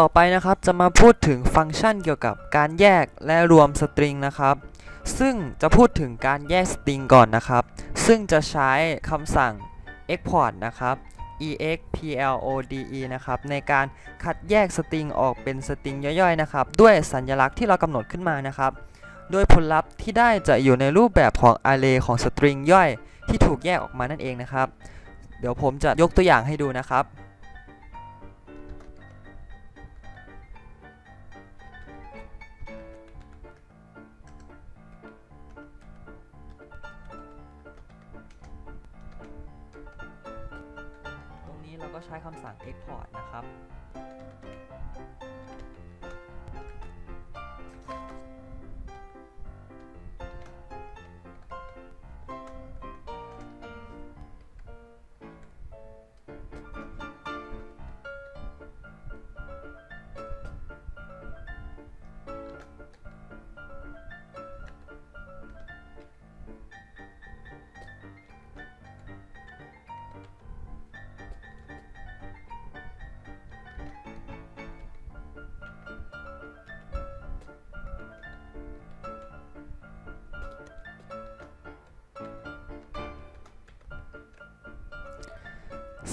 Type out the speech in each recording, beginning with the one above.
ต่อไปนะครับจะมาพูดถึงฟังก์ชันเกี่ยวกับการแยกและรวมสตริงนะครับ ซึ่งจะพูดถึงการแยกสตริงก่อนนะครับ ซึ่งจะใช้คำสั่ง export นะครับ explode นะครับในการคัดแยกสตริงออกเป็นสตริงย่อยๆนะครับด้วยสัญลักษณ์ที่เรากำหนดขึ้นมานะครับ โดยผลลัพธ์ที่ได้จะอยู่ในรูปแบบของ array ของสตริงย่อยที่ถูกแยกออกมานั่นเองนะครับ เดี๋ยวผมจะยกตัวอย่างให้ดูนะครับ เราก็ใช้คำสั่ง export นะครับ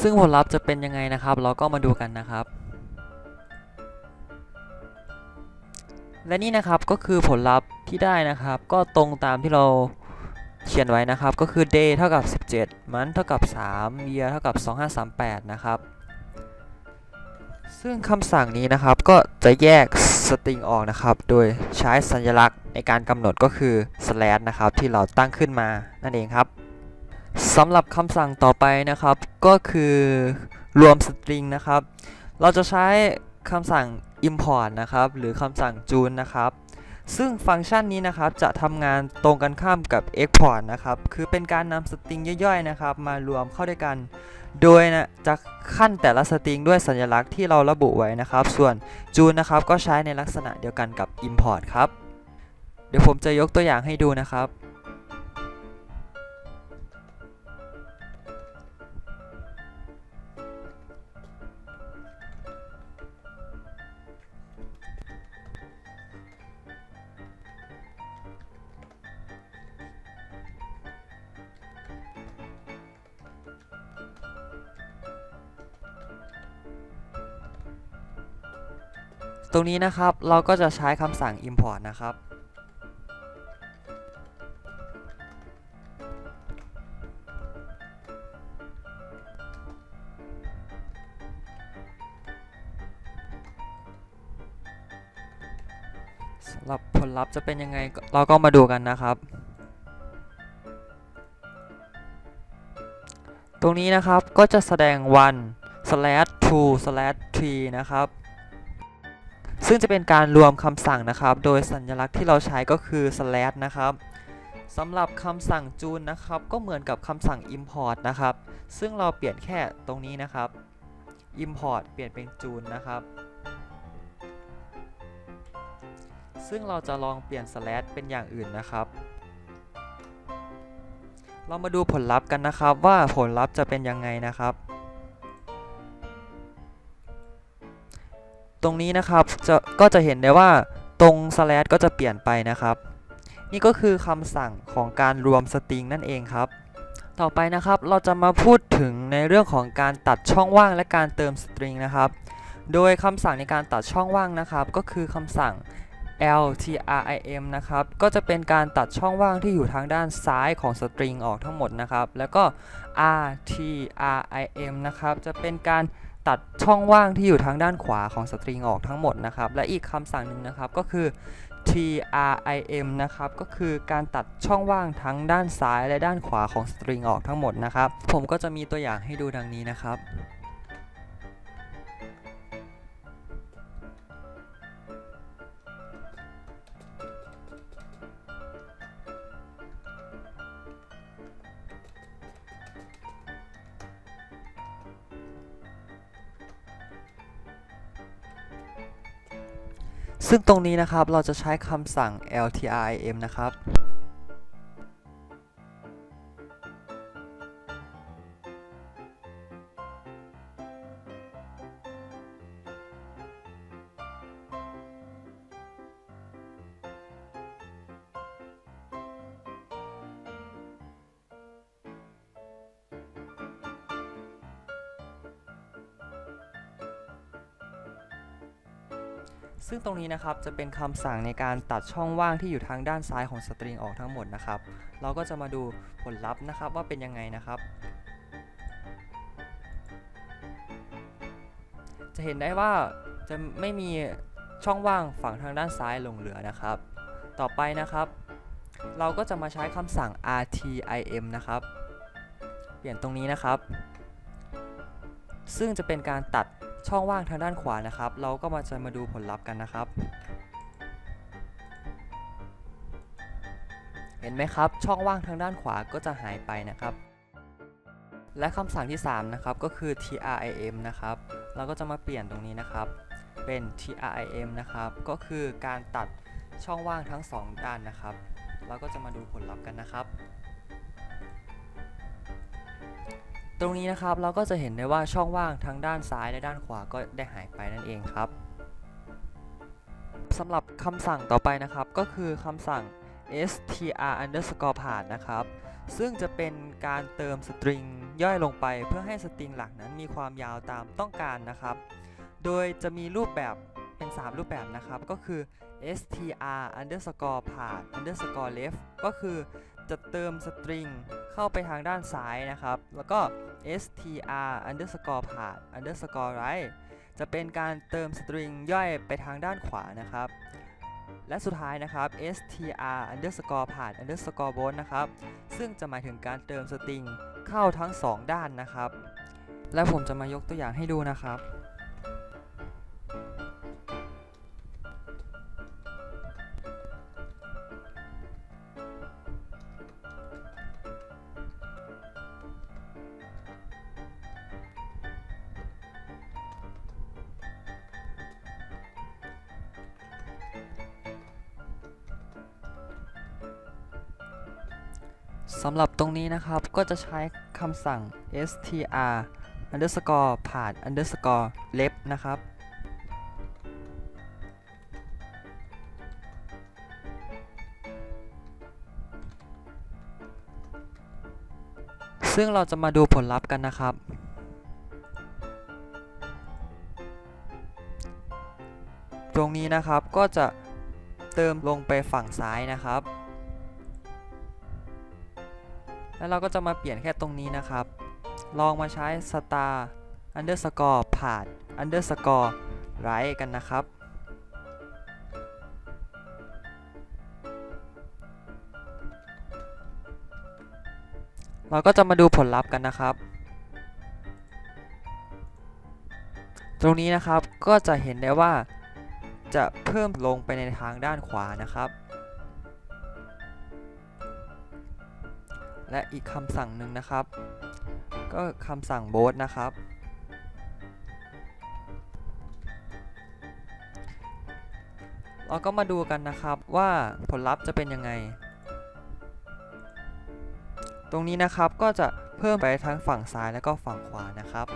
ซึ่งผลลัพธ์จะเป็นยังไงนะครับ เราก็มาดูกันนะครับ และนี่นะครับก็คือผลลัพธ์ที่ได้นะครับ ก็ตรงตามที่เราเขียนไว้นะครับ ก็คือ day เท่ากับ 17 month เท่ากับ 3 year เท่ากับ 2538 นะครับ ซึ่งคำสั่งนี้นะครับก็จะแยกสตริงออกนะครับ โดยใช้สัญลักษณ์ในการกำหนดก็คือ slash นะครับที่เราตั้งขึ้นมานั่นเองครับ สำหรับคำสั่งต่อไปนะครับ ก็คือรวมสตริงนะครับ เราจะใช้คำสั่ง import นะครับ หรือคำสั่ง join นะครับ ซึ่งฟังก์ชันนี้นะครับจะทำงานตรงกันข้ามกับ export นะครับ คือเป็นการนำสตริงย่อยๆนะครับ มารวมเข้าด้วยกัน โดยนะจะขั้นแต่ละสตริงด้วยสัญลักษณ์ที่เราระบุไว้นะครับ ส่วน join นะครับก็ใช้ในลักษณะเดียวกันกับ import ครับ เดี๋ยวผมจะยกตัวอย่างให้ดูนะครับ รงนี้นะครับเราก็จะใช้คำสั่ง import นะครับ สำหรับผลลัพธ์จะเป็นยังไงเราก็มาดูกันนะครับ ตรงนี้นะครับก็จะแสดง1 slash 2 slash 3นะครับ ซึ่งจะเป็นการรวมคำสั่งนะครับ โดยสัญลักษณ์ที่เราใช้ก็คือ slash นะครับสำหรับคำสั่งจูนนะครับ ก็เหมือนกับคำสั่ง import นะครับ ซึ่งเราเปลี่ยนแค่ตรงนี้นะครับ import เปลี่ยนเป็นจูนนะครับ ซึ่งเราจะลองเปลี่ยน slash เป็นอย่างอื่นนะครับ เรามาดูผลลัพธ์กันนะครับว่าผลลัพธ์จะเป็นยังไงนะครับ รงนี้นะครับจะก็จะเห็นได้ว่าตรง slash ก็จะเปลี่ยนไปนะครับ นี่ก็คือคำสั่งของการรวมสตริงนั่นเองครับ ต่อไปนะครับเราจะมาพูดถึงในเรื่องของการตัดช่องว่างและการเติมสตริงนะครับ โดยคำสั่งในการตัดช่องว่างนะครับ ก็คือคำสั่ง ltrim นะครับ ก็จะเป็นการตัดช่องว่างที่อยู่ทางด้านซ้ายของสตริงออกทั้งหมดนะครับ แล้วก็ rtrim นะครับ จะเป็นการ ตัดช่องว่างที่อยู่ทางด้านขวาของสตริงออกทั้งหมดนะครับ และอีกคำสั่งหนึ่งนะครับก็คือ trim นะครับก็คือการตัดช่องว่างทั้งด้านซ้ายและด้านขวาของสตริงออกทั้งหมดนะครับ ผมก็จะมีตัวอย่างให้ดูดังนี้นะครับ ซึ่งตรงนี้นะครับเราจะใช้คำสั่ง LTIM นะครับ ซึ่งตรงนี้นะครับจะเป็นคำสั่งในการตัดช่องว่างที่อยู่ทางด้านซ้ายของสตริงออกทั้งหมดนะครับ เราก็จะมาดูผลลัพธ์นะครับว่าเป็นยังไงนะครับ จะเห็นได้ว่าจะไม่มีช่องว่างฝั่งทางด้านซ้ายลงเหลือนะครับ ต่อไปนะครับ เราก็จะมาใช้คำสั่ง rtim นะครับ เปลี่ยนตรงนี้นะครับ ซึ่งจะเป็นการตัด ช่องว่างทางด้านขวานะครับ เราก็มาจะมาดูผลลัพธ์กันนะครับ เห็นไหมครับ ช่องว่างทางด้านขวาก็จะหายไปนะครับ และคำสั่งที่ 3 นะครับ ก็คือ trim นะครับ เราก็จะมาเปลี่ยนตรงนี้นะครับ เป็น trim นะครับ ก็คือการตัดช่องว่างทั้ง 2 ด้านนะครับ เราก็จะมาดูผลลัพธ์กันนะครับ ตรงนี้นะครับเราก็จะเห็นได้ว่าช่องว่างทั้งด้านซ้ายและด้านขวาก็ได้หายไปนั่นเองครับสำหรับคำสั่งต่อไปนะครับก็คือคำสั่ง str underscore part นะครับ ซึ่งจะเป็นการเติมสตริงย่อยลงไปเพื่อให้สตริงหลักนั้นมีความยาวตามต้องการนะครับ โดยจะมีรูปแบบเป็น 3 รูปแบบนะครับ ก็คือ str underscore part underscore left ก็คือ จะเติมสตริงเข้าไปทางด้านซ้ายนะครับ แล้วก็ str underscore part underscore right จะเป็นการเติมสตริงย่อยไปทางด้านขวานะครับ และสุดท้ายนะครับ str underscore part underscore both นะครับ ซึ่งจะหมายถึงการเติมสตริงเข้าทั้ง 2 ด้านนะครับ และผมจะมายกตัวอย่างให้ดูนะครับ สำหรับตรงนี้นะครับก็จะใช้คำสั่ง str underscore part underscore left นะครับ ซึ่งเราจะมาดูผลลัพธ์กันนะครับ ตรงนี้นะครับก็จะเติมลงไปฝั่งซ้ายนะครับ แล้วเราก็จะมาเปลี่ยนแค่ตรงนี้นะครับ ลองมาใช้ star underscore part underscore right กันนะครับ เราก็จะมาดูผลลัพธ์กันนะครับ ตรงนี้นะครับก็จะเห็นได้ว่าจะเพิ่มลงไปในทางด้านขวานะครับ และอีกคำสั่งหนึ่งนะครับ ก็คำสั่งโบสนะครับ เราก็มาดูกันนะครับว่าผลลัพธ์จะเป็นยังไง ตรงนี้นะครับก็จะเพิ่มไปทั้งฝั่งซ้ายและก็ฝั่งขวานะครับ